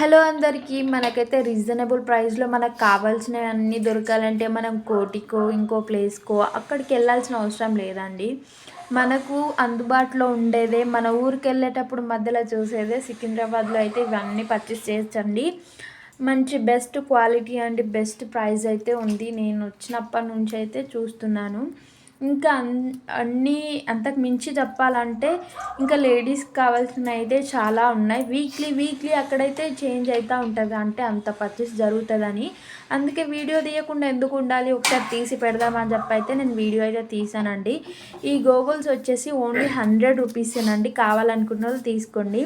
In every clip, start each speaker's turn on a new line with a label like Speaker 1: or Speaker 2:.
Speaker 1: Hello అందరికీ మనకైతే reasonable ప్రైస్లో మనకు కావాల్సినవి అన్నీ దొరకాలంటే మనం కోటికో ఇంకో ప్లేస్కో అక్కడికి వెళ్ళాల్సిన అవసరం లేదండి. మనకు అందుబాటులో ఉండేదే మన ఊరికి వెళ్ళేటప్పుడు మధ్యలో చూసేదే సికింద్రాబాద్లో అయితే ఇవన్నీ పర్చేస్ చేయొచ్చండి. మంచి best quality and best price అయితే ఉంది. నేను వచ్చినప్పటి నుంచి అయితే చూస్తున్నాను. ఇంకా అన్నీ అంతకు మించి చెప్పాలంటే ఇంకా లేడీస్కి కావాల్సినవి అయితే చాలా ఉన్నాయి. వీక్లీ వీక్లీ అక్కడైతే చేంజ్ అవుతూ ఉంటుంది. అంటే అంత పర్చేస్ జరుగుతుందని. అందుకే వీడియో తీయకుండా ఎందుకు ఉండాలి? ఒకసారి తీసి పెడదామని చెప్పి అయితే నేను వీడియో అయితే తీసానండి. ఈ గోగుల్స్ వచ్చేసి ఓన్లీ హండ్రెడ్ రూపీసేనండి. కావాలనుకున్న తీసుకోండి.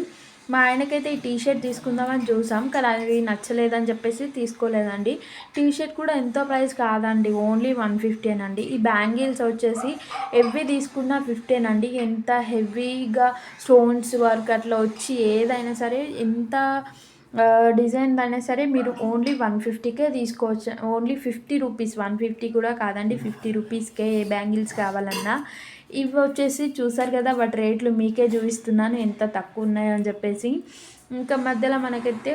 Speaker 1: మా ఆయనకైతే ఈ టీ షర్ట్ తీసుకుందామని చూసాం కానీ అది నచ్చలేదని చెప్పేసి తీసుకోలేదండి. టీషర్ట్ కూడా ఎంతో ప్రైస్ కాదండి ఓన్లీ వన్ ఫిఫ్టీనండి ఈ బ్యాంగిల్స్ వచ్చేసి ఎవ్వి తీసుకున్నా ఫిఫ్టీనండి ఎంత హెవీగా స్టోన్స్ వర్క్ అట్లా వచ్చి ఏదైనా సరే ఎంత డిజైన్ అయినా సరే మీరు ఓన్లీ వన్ ఫిఫ్టీకే తీసుకోవచ్చు. Only fifty rupees one fifty కూడా కాదండి ఫిఫ్టీ రూపీస్కే ఏ బ్యాంగిల్స్ కావాలన్నా. ఇవి వచ్చేసి చూసారు కదా వాటి రేట్లు మీకే చూపిస్తున్నాను ఎంత తక్కువ ఉన్నాయో అని చెప్పేసి. ఇంకా మధ్యలో మనకైతే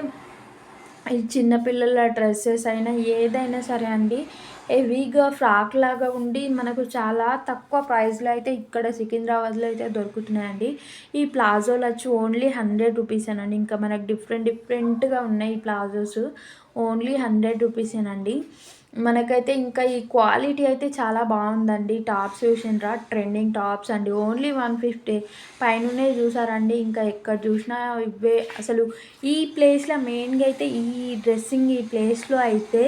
Speaker 1: ఈ చిన్నపిల్లల డ్రెస్సెస్ అయినా ఏదైనా సరే అండి హెవీగా ఫ్రాక్ లాగా ఉండి మనకు చాలా తక్కువ ప్రైస్లో అయితే ఇక్కడ సికింద్రాబాద్లో అయితే దొరుకుతున్నాయండి. ఈ ప్లాజోలు వచ్చి ఓన్లీ హండ్రెడ్ రూపీస్ అనండి ఇంకా మనకు డిఫరెంట్ డిఫరెంట్గా ఉన్నాయి ఈ ప్లాజోస్. ఓన్లీ హండ్రెడ్ రూపీసేనండి మనకైతే ఇంకా ఈ క్వాలిటీ అయితే చాలా బాగుందండి. టాప్స్ చూసినరా? ట్రెండింగ్ టాప్స్ అండి. Only one fifty. పైననే చూసారండి. ఇంకా ఎక్కడ చూసినా ఇవే. అసలు ఈ ప్లేస్లో మెయిన్గా అయితే ఈ డ్రెస్సింగ్ ఈ ప్లేస్లో అయితే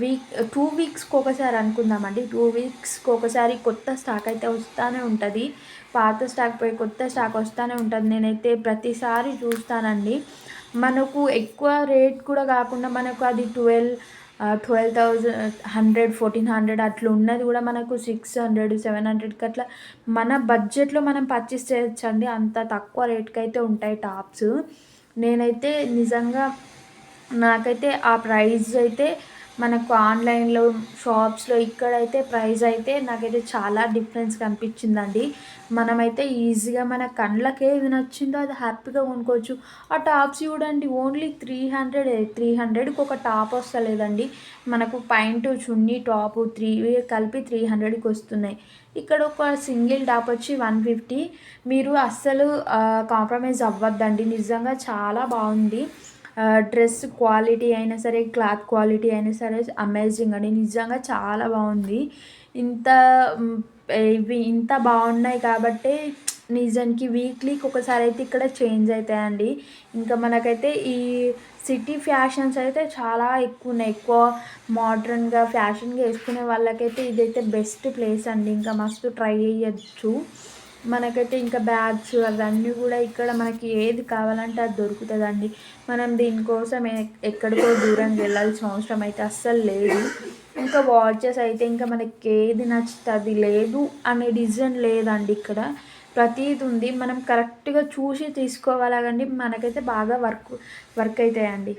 Speaker 1: వీక్ టూ వీక్స్కి ఒకసారి అనుకుందామండి. టూ వీక్స్కి ఒకసారి కొత్త స్టాక్ అయితే వస్తూనే ఉంటుంది. పాత స్టాక్ పోయి కొత్త స్టాక్ వస్తూనే ఉంటుంది. నేనైతే ప్రతిసారి చూస్తానండి. మనకు ఎక్కువ రేట్ కూడా కాకుండా మనకు అది twelve twelve thousand hundred fourteen hundred అట్లా ఉన్నది కూడా మనకు సిక్స్ హండ్రెడ్ సెవెన్ హండ్రెడ్కి అట్లా మన బడ్జెట్లో మనం పర్చేస్ చేయొచ్చండి. అంత తక్కువ రేట్కి అయితే ఉంటాయి టాప్స్ నేనైతే నిజంగా నాకైతే ఆ ప్రైజ్ అయితే మనకు ఆన్లైన్లో షాప్స్లో ఇక్కడైతే ప్రైస్ అయితే నాకైతే చాలా డిఫరెన్స్ కనిపించిందండి. మనమైతే ఈజీగా మన కళ్ళకి ఏది నచ్చిందో అది హ్యాపీగా కొనుక్కోవచ్చు. ఆ టాప్స్ చూడండి ఓన్లీ త్రీ హండ్రెడ్ త్రీ హండ్రెడ్కి ఒక టాప్ వస్తలేదండి. మనకు పైంట్ చున్నీ టాప్ త్రీ కలిపి త్రీ హండ్రెడ్కి వస్తున్నాయి. ఇక్కడ ఒక సింగిల్ టాప్ వచ్చి వన్ ఫిఫ్టీ. మీరు అస్సలు కాంప్రమైజ్ అవ్వద్దండి. నిజంగా చాలా బాగుంది. డ్రెస్ క్వాలిటీ అయినా సరే క్లాత్ క్వాలిటీ అయినా సరే అమేజింగ్ అండి. నిజంగా చాలా బాగుంది. ఇంత ఇవి ఇంత బాగున్నాయి కాబట్టి నిజానికి వీక్లీకి ఒకసారి అయితే ఇక్కడ చేంజ్ అవుతాయండి ఇంకా మనకైతే ఈ సిటీ ఫ్యాషన్స్ అయితే చాలా ఎక్కువ ఉన్నాయి. ఎక్కువ మోడ్రన్గా ఫ్యాషన్గా వేసుకునే వాళ్ళకైతే ఇదైతే బెస్ట్ ప్లేస్ అండి. ఇంకా మస్తు ట్రై చేయొచ్చు. మనకైతే ఇంకా బ్యాగ్స్ అవన్నీ కూడా ఇక్కడ మనకి ఏది కావాలంటే అది దొరుకుతుందండి. మనం దీనికోసం ఎక్కడికో దూరం వెళ్ళాల్సిన అవసరం అయితే అస్సలు లేదు. ఇంకా వాచెస్ అయితే ఇంకా మనకి ఏది నచ్చుతుంది లేదు అనే డిజైన్ లేదండి ఇక్కడ. ప్రతిది ఉంది. మనం కరెక్ట్గా చూసి తీసుకోవాలి మనకైతే బాగా వర్క్ వర్క్ అవుతాయండి.